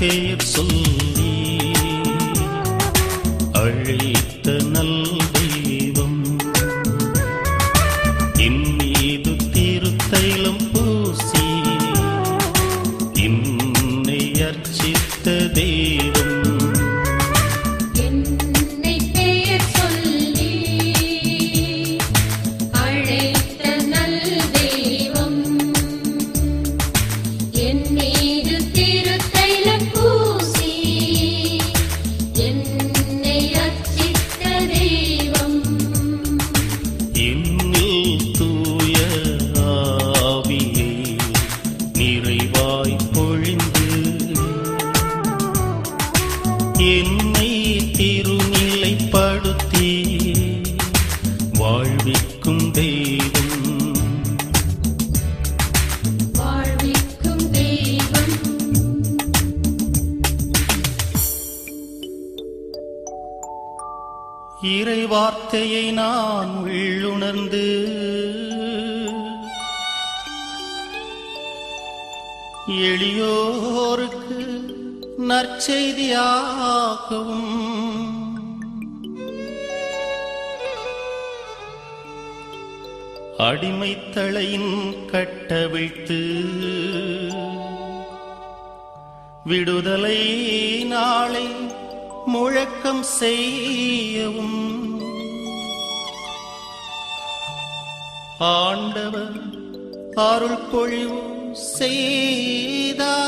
Hep sol என்னை திருநிலைப்படுத்தி வாழ்விக்கும் தெய்வம். இறைவார்த்தையை நான் உள்ளுணர்ந்து எளியோருக்கு நற்செய்தியாகவும். அடிமைத்தளையின் கட்டவிழ்த்து விடுதலை நாளை முழக்கம் செய்யவும். ஆண்டவர் அருள் பொழிவு செய்தார்.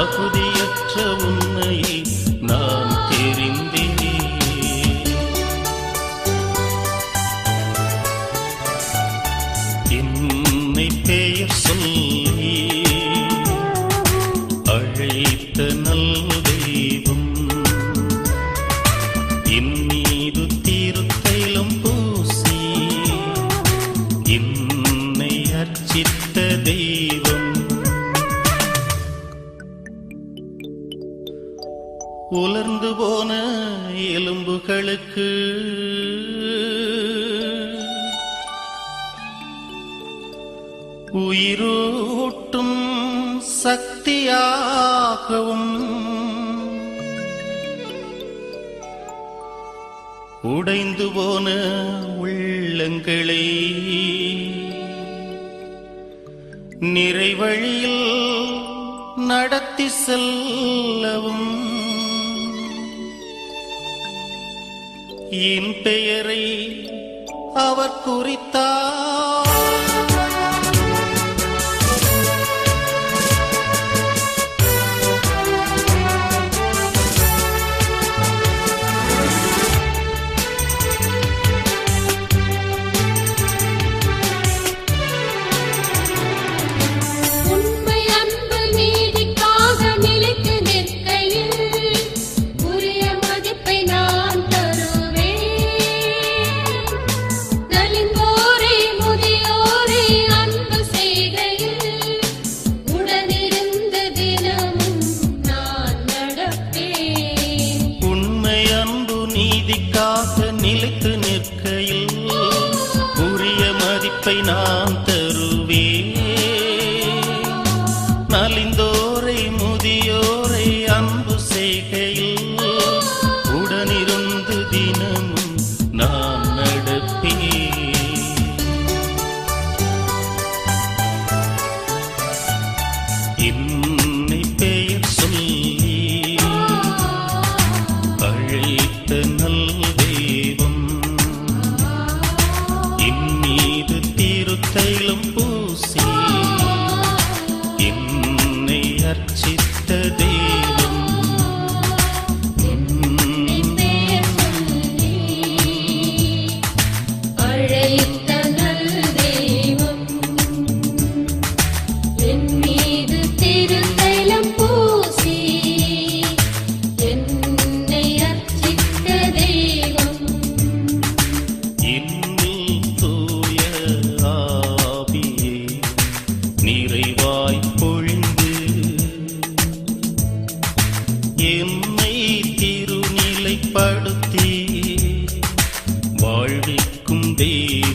தகுதியற்ற உன்னை உலர்ந்து போன எலும்புகளுக்கு. உயிரூட்டும் சக்தியாகவும் உடைந்து போன உள்ளங்களை நிறைவழியில் நடத்தி செல்ல என் பெயரை அவர் குறித்தார். காக்க நிலைத்து நிற்கையில் உரிய மதிப்பை நான் தருவேன் நலிந்தோரை முதியோரை அன்பு செய்கையில் உடனிரு கற்சி வாழ்விக்கும் தெய்வம்